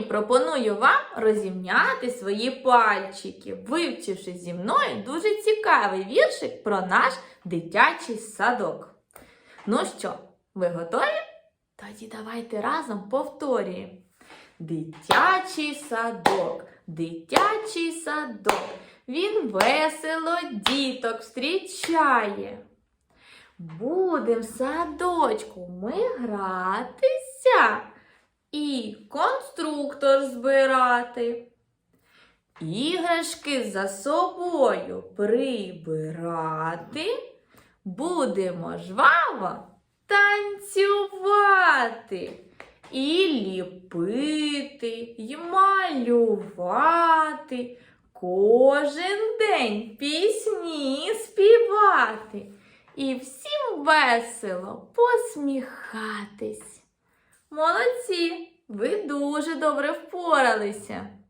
пропоную вам розімняти свої пальчики, вивчивши зі мною дуже цікавий віршик про наш дитячий садок. Ну що, ви готові? Тоді давайте разом повторюємо. Дитячий садок, дитячий садок, він весело діток зустрічає. Будем в садочку ми гратися і конструктор збирати. Іграшки за собою прибирати. Будемо жваво танцювати. І ліпити, і малювати, кожен день пісні співати і всім весело посміхатись. Молодці! Ви дуже добре впоралися.